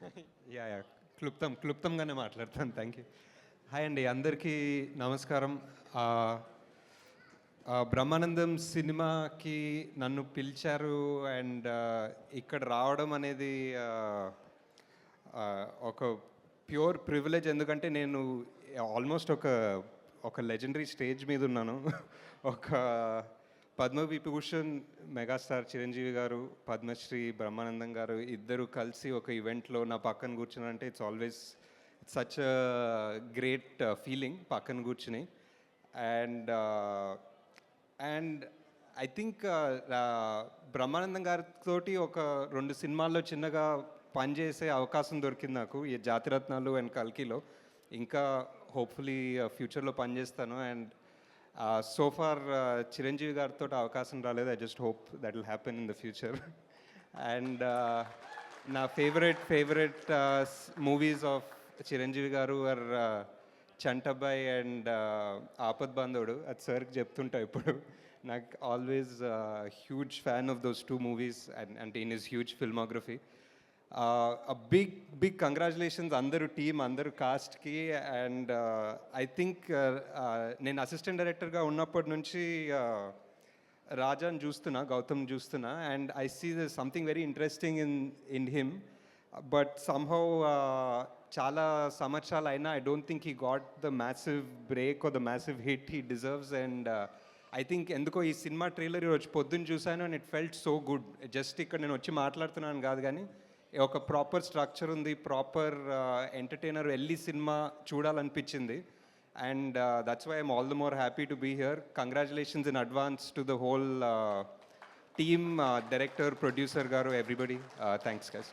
Yeah yeah. క్లుప్తం క్లుప్తంగానే మాట్లాడతాను thank you hi అండి అందరికీ నమస్కారం. బ్రహ్మానందం సినిమాకి నన్ను పిలిచారు అండ్ ఇక్కడ రావడం అనేది ఒక ప్యూర్ ప్రివిలేజ్ ఎందుకంటే నేను ఆల్మోస్ట్ ఒక ఒక లెజెండరీ స్టేజ్ మీద ఉన్నాను. ఒక పద్మవిభూషణ్ మెగాస్టార్ చిరంజీవి గారు పద్మశ్రీ బ్రహ్మానందం గారు ఇద్దరు కలిసి ఒక ఈవెంట్లో నా పక్కన కూర్చున్నారంటే it's always such great feeling పక్కన కూర్చుని. And and I think Brahmanandam గారితోటి ఒక రెండు సినిమాల్లో చిన్నగా పనిచేసే అవకాశం దొరికింది నాకు ఈ జాతిరత్నాలు అండ్ కల్కిలో. ఇంకా హోప్ఫుల్లీ ఫ్యూచర్లో uh, పనిచేస్తాను. అండ్ సో ఫార్ చిరంజీవి గారితో అవకాశం రాలేదు I just hope that will happen in the future and నా favourite favourite movies of Chiranjeevi garu are Chantabbai and ఆపద్ బాంధవుడు అది సార్కి చెప్తుంటా ఇప్పుడు నాకు always huge fan of those two movies and అంటే in his huge filmography big big congratulations అందరూ team అందరు కాస్ట్కి అండ్ ఐ థింక్ నేను అసిస్టెంట్ డైరెక్టర్గా ఉన్నప్పటి నుంచి uh, రాజాని చూస్తున్నా గౌతమ్ చూస్తున్నా. And I see the something very interesting in in him but somehow చాలా సంవత్సరాలు అయినా I don't think he got the massive break or the massive hit he deserves and I think ఎందుకో ఈ సినిమా ట్రైలర్ ఈరోజు పొద్దున్న చూశాను and it felt so good just ఇక్కడ నేను వచ్చి మాట్లాడుతున్నాను కాదు కానీ ఒక ప్రాపర్ స్ట్రక్చర్ ఉంది ప్రాపర్ ఎంటర్టైనర్ వెళ్ళి cinema చూడాలనిపించింది. And that's why I'm all the more happy to be here congratulations in advance to the whole team director producer garu everybody thanks guys